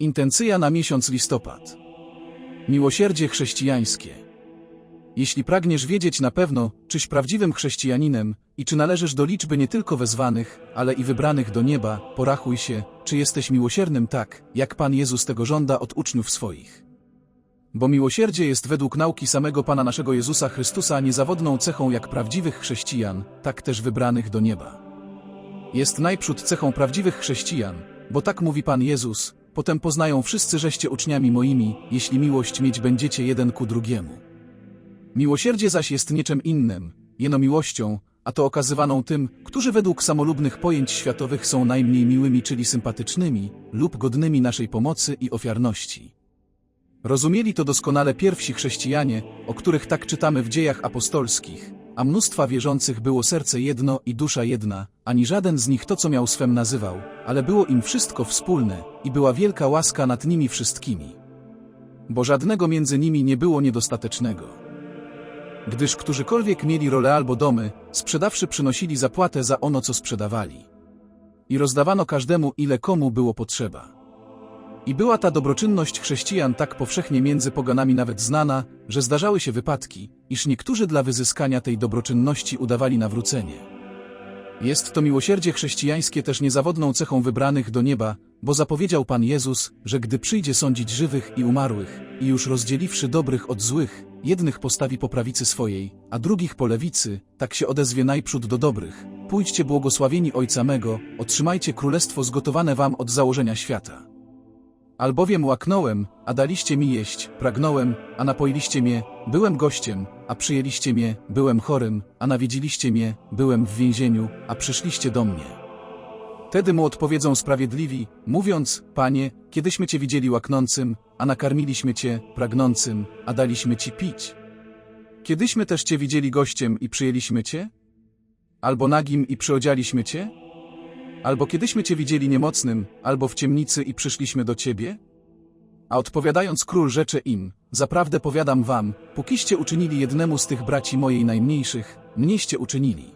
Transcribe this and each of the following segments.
Intencja na miesiąc listopad. Miłosierdzie chrześcijańskie. Jeśli pragniesz wiedzieć na pewno, czyś prawdziwym chrześcijaninem i czy należysz do liczby nie tylko wezwanych, ale i wybranych do nieba, porachuj się, czy jesteś miłosiernym tak, jak Pan Jezus tego żąda od uczniów swoich. Bo miłosierdzie jest według nauki samego Pana naszego Jezusa Chrystusa niezawodną cechą jak prawdziwych chrześcijan, tak też wybranych do nieba. Jest najprzód cechą prawdziwych chrześcijan, bo tak mówi Pan Jezus, potem poznają wszyscy żeście uczniami moimi, jeśli miłość mieć będziecie jeden ku drugiemu. Miłosierdzie zaś jest niczym innym, jeno miłością, a to okazywaną tym, którzy według samolubnych pojęć światowych są najmniej miłymi, czyli sympatycznymi, lub godnymi naszej pomocy i ofiarności. Rozumieli to doskonale pierwsi chrześcijanie, o których tak czytamy w dziejach apostolskich, a mnóstwa wierzących było serce jedno i dusza jedna, ani żaden z nich to co miał swem nazywał, ale było im wszystko wspólne i była wielka łaska nad nimi wszystkimi. Bo żadnego między nimi nie było niedostatecznego gdyż którzykolwiek mieli role albo domy, sprzedawszy przynosili zapłatę za ono, co sprzedawali. I rozdawano każdemu, ile komu było potrzeba. I była ta dobroczynność chrześcijan tak powszechnie między poganami nawet znana, że zdarzały się wypadki, iż niektórzy dla wyzyskania tej dobroczynności udawali nawrócenie. Jest to miłosierdzie chrześcijańskie też niezawodną cechą wybranych do nieba, bo zapowiedział Pan Jezus, że gdy przyjdzie sądzić żywych i umarłych, i już rozdzieliwszy dobrych od złych, jednych postawi po prawicy swojej, a drugich po lewicy, tak się odezwie najprzód do dobrych. Pójdźcie błogosławieni Ojca mego, otrzymajcie królestwo zgotowane wam od założenia świata. Albowiem łaknąłem, a daliście mi jeść, pragnąłem, a napoiliście mnie, byłem gościem, a przyjęliście mnie, byłem chorym, a nawiedziliście mnie, byłem w więzieniu, a przyszliście do mnie. Wtedy mu odpowiedzą sprawiedliwi, mówiąc, Panie, kiedyśmy Cię widzieli łaknącym, a nakarmiliśmy Cię, pragnącym, a daliśmy Ci pić. Kiedyśmy też Cię widzieli gościem i przyjęliśmy Cię? Albo nagim i przyodzialiśmy Cię? Albo kiedyśmy Cię widzieli niemocnym, albo w ciemnicy i przyszliśmy do Ciebie? A odpowiadając król rzecze im, zaprawdę powiadam wam, pókiście uczynili jednemu z tych braci mojej najmniejszych, mnieście uczynili.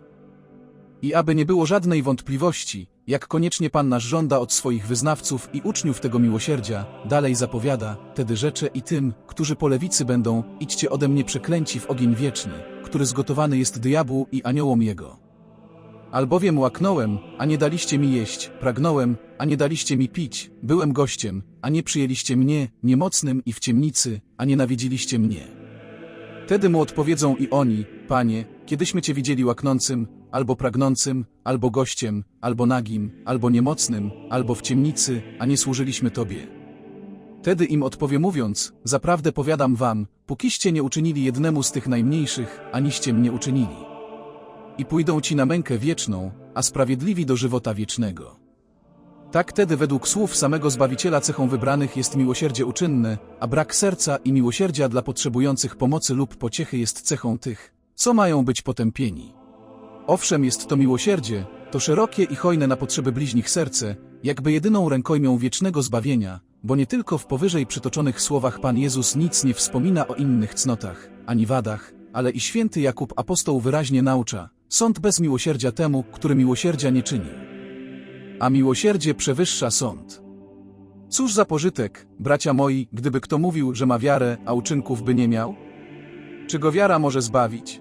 I aby nie było żadnej wątpliwości, jak koniecznie Pan nasz żąda od swoich wyznawców i uczniów tego miłosierdzia, dalej zapowiada, tedy rzecze i tym, którzy po lewicy będą, idźcie ode mnie przeklęci w ogień wieczny, który zgotowany jest diabłu i aniołom jego. Albowiem łaknąłem, a nie daliście mi jeść, pragnąłem, a nie daliście mi pić, byłem gościem, a nie przyjęliście mnie, niemocnym i w ciemnicy, a nie nawiedziliście mnie. Wtedy mu odpowiedzą i oni, Panie, kiedyśmy Cię widzieli łaknącym, albo pragnącym, albo gościem, albo nagim, albo niemocnym, albo w ciemnicy, a nie służyliśmy Tobie. Wtedy im odpowie mówiąc, zaprawdę powiadam wam, pókiście nie uczynili jednemu z tych najmniejszych, aniście mnie uczynili. I pójdą ci na mękę wieczną, a sprawiedliwi do żywota wiecznego. Tak tedy według słów samego Zbawiciela cechą wybranych jest miłosierdzie uczynne, a brak serca i miłosierdzia dla potrzebujących pomocy lub pociechy jest cechą tych, co mają być potępieni. Owszem jest to miłosierdzie, to szerokie i hojne na potrzeby bliźnich serce, jakby jedyną rękojmią wiecznego zbawienia, bo nie tylko w powyżej przytoczonych słowach Pan Jezus nic nie wspomina o innych cnotach, ani wadach, ale i święty Jakub apostoł wyraźnie naucza, sąd bez miłosierdzia temu, który miłosierdzia nie czyni. A miłosierdzie przewyższa sąd. Cóż za pożytek, bracia moi, gdyby kto mówił, że ma wiarę, a uczynków by nie miał? Czy go wiara może zbawić?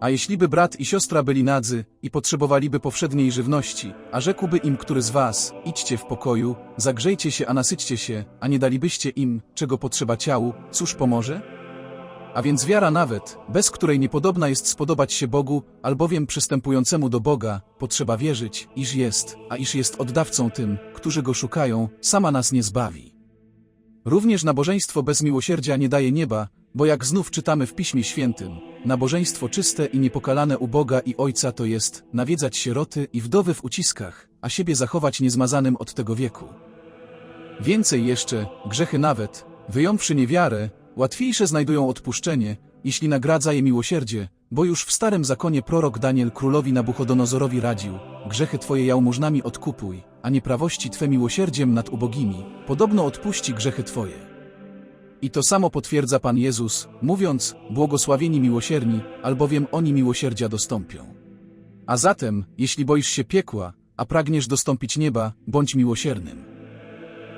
A jeśliby brat i siostra byli nadzy i potrzebowaliby powszedniej żywności, a rzekłby im który z was, idźcie w pokoju, zagrzejcie się, a nasyćcie się, a nie dalibyście im, czego potrzeba ciału, cóż pomoże? A więc wiara nawet, bez której niepodobna jest spodobać się Bogu, albowiem przystępującemu do Boga, potrzeba wierzyć, iż jest, a iż jest oddawcą tym, którzy Go szukają, sama nas nie zbawi. Również nabożeństwo bez miłosierdzia nie daje nieba, bo jak znów czytamy w Piśmie Świętym, nabożeństwo czyste i niepokalane u Boga i Ojca to jest nawiedzać sieroty i wdowy w uciskach, a siebie zachować niezmazanym od tego wieku. Więcej jeszcze, grzechy nawet, wyjąwszy niewiarę, łatwiejsze znajdują odpuszczenie, jeśli nagradza je miłosierdzie, bo już w starym zakonie prorok Daniel królowi Nabuchodonozorowi radził, grzechy twoje jałmużnami odkupuj, a nieprawości twe miłosierdziem nad ubogimi, podobno odpuści grzechy twoje. I to samo potwierdza Pan Jezus, mówiąc, błogosławieni miłosierni, albowiem oni miłosierdzia dostąpią. A zatem, jeśli boisz się piekła, a pragniesz dostąpić nieba, bądź miłosiernym.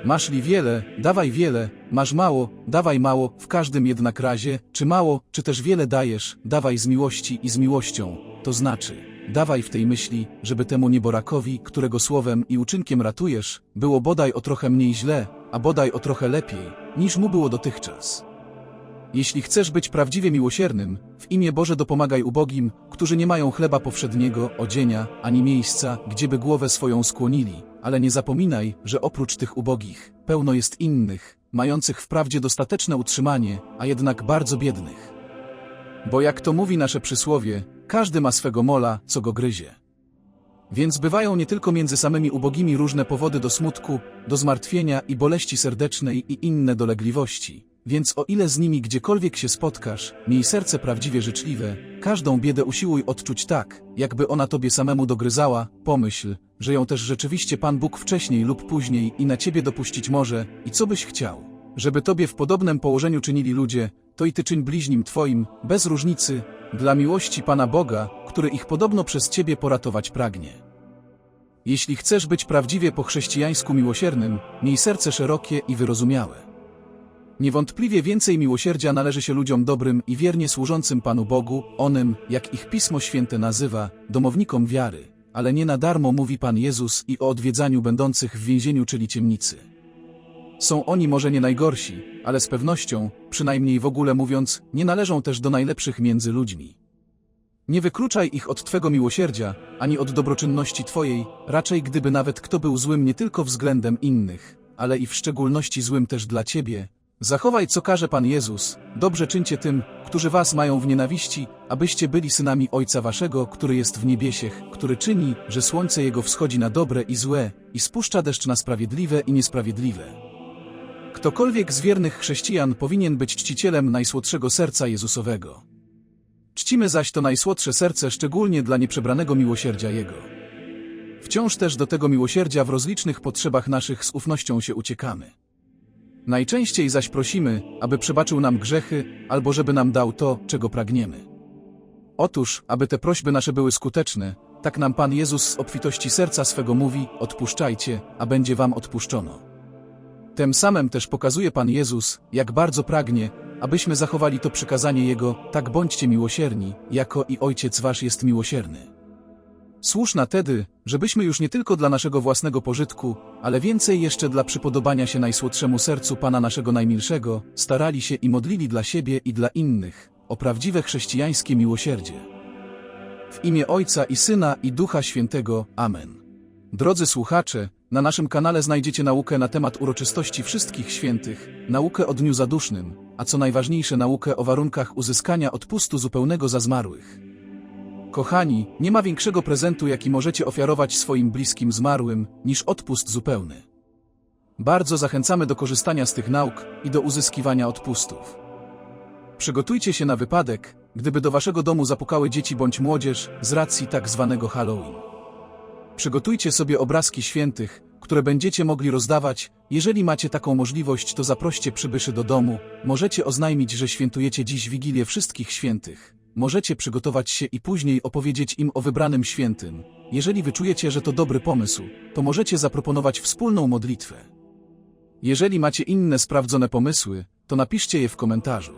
Masz li wiele, dawaj wiele, masz mało, dawaj mało, w każdym jednak razie, czy mało, czy też wiele dajesz, dawaj z miłości i z miłością, to znaczy, dawaj w tej myśli, żeby temu nieborakowi, którego słowem i uczynkiem ratujesz, było bodaj o trochę mniej źle, a bodaj o trochę lepiej, niż mu było dotychczas. Jeśli chcesz być prawdziwie miłosiernym, w imię Boże dopomagaj ubogim, którzy nie mają chleba powszedniego, odzienia, ani miejsca, gdzieby głowę swoją skłonili, ale nie zapominaj, że oprócz tych ubogich, pełno jest innych, mających wprawdzie dostateczne utrzymanie, a jednak bardzo biednych. Bo jak to mówi nasze przysłowie, każdy ma swego mola, co go gryzie. Więc bywają nie tylko między samymi ubogimi różne powody do smutku, do zmartwienia i boleści serdecznej i inne dolegliwości. Więc o ile z nimi gdziekolwiek się spotkasz, miej serce prawdziwie życzliwe, każdą biedę usiłuj odczuć tak, jakby ona tobie samemu dogryzała, pomyśl, że ją też rzeczywiście Pan Bóg wcześniej lub później i na ciebie dopuścić może, i co byś chciał, żeby tobie w podobnym położeniu czynili ludzie, to i ty czyń bliźnim twoim, bez różnicy, dla miłości Pana Boga, który ich podobno przez ciebie poratować pragnie. Jeśli chcesz być prawdziwie po chrześcijańsku miłosiernym, miej serce szerokie i wyrozumiałe. Niewątpliwie więcej miłosierdzia należy się ludziom dobrym i wiernie służącym Panu Bogu, onym, jak ich Pismo Święte nazywa, domownikom wiary. Ale nie na darmo mówi Pan Jezus i o odwiedzaniu będących w więzieniu, czyli ciemnicy. Są oni może nie najgorsi, ale z pewnością, przynajmniej w ogóle mówiąc, nie należą też do najlepszych między ludźmi. Nie wykluczaj ich od Twego miłosierdzia, ani od dobroczynności Twojej, raczej gdyby nawet kto był złym nie tylko względem innych, ale i w szczególności złym też dla Ciebie, Zachowaj, co każe Pan Jezus, dobrze czyńcie tym, którzy was mają w nienawiści, abyście byli synami Ojca waszego, który jest w niebiesiech, który czyni, że słońce Jego wschodzi na dobre i złe, i spuszcza deszcz na sprawiedliwe i niesprawiedliwe. Ktokolwiek z wiernych chrześcijan powinien być czcicielem najsłodszego serca Jezusowego. Czcimy zaś to najsłodsze serce szczególnie dla nieprzebranego miłosierdzia Jego. Wciąż też do tego miłosierdzia w rozlicznych potrzebach naszych z ufnością się uciekamy. Najczęściej zaś prosimy, aby przebaczył nam grzechy, albo żeby nam dał to, czego pragniemy. Otóż, aby te prośby nasze były skuteczne, tak nam Pan Jezus z obfitości serca swego mówi, odpuszczajcie, a będzie wam odpuszczono. Tym samym też pokazuje Pan Jezus, jak bardzo pragnie, abyśmy zachowali to przykazanie Jego, tak bądźcie miłosierni, jako i Ojciec wasz jest miłosierny. Słuszna tedy, żebyśmy już nie tylko dla naszego własnego pożytku, ale więcej jeszcze dla przypodobania się najsłodszemu sercu Pana naszego najmilszego, starali się i modlili dla siebie i dla innych, o prawdziwe chrześcijańskie miłosierdzie. W imię Ojca i Syna i Ducha Świętego. Amen. Drodzy słuchacze, na naszym kanale znajdziecie naukę na temat uroczystości wszystkich świętych, naukę o Dniu Zadusznym, a co najważniejsze naukę o warunkach uzyskania odpustu zupełnego za zmarłych. Kochani, nie ma większego prezentu, jaki możecie ofiarować swoim bliskim zmarłym, niż odpust zupełny. Bardzo zachęcamy do korzystania z tych nauk i do uzyskiwania odpustów. Przygotujcie się na wypadek, gdyby do waszego domu zapukały dzieci bądź młodzież z racji tak zwanego Halloween. Przygotujcie sobie obrazki świętych, które będziecie mogli rozdawać. Jeżeli macie taką możliwość, to zaproście przybyszy do domu. Możecie oznajmić, że świętujecie dziś Wigilię Wszystkich Świętych. Możecie przygotować się i później opowiedzieć im o wybranym świętym. Jeżeli wyczujecie, że to dobry pomysł, to możecie zaproponować wspólną modlitwę. Jeżeli macie inne sprawdzone pomysły, to napiszcie je w komentarzu.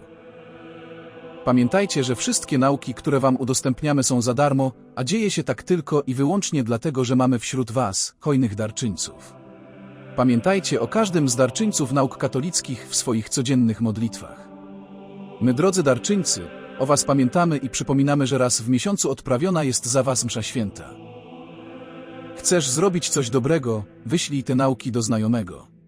Pamiętajcie, że wszystkie nauki, które Wam udostępniamy są za darmo, a dzieje się tak tylko i wyłącznie dlatego, że mamy wśród Was hojnych darczyńców. Pamiętajcie o każdym z darczyńców nauk katolickich w swoich codziennych modlitwach. My, drodzy darczyńcy, o Was pamiętamy i przypominamy, że raz w miesiącu odprawiona jest za Was msza święta. Chcesz zrobić coś dobrego, wyślij te nauki do znajomego.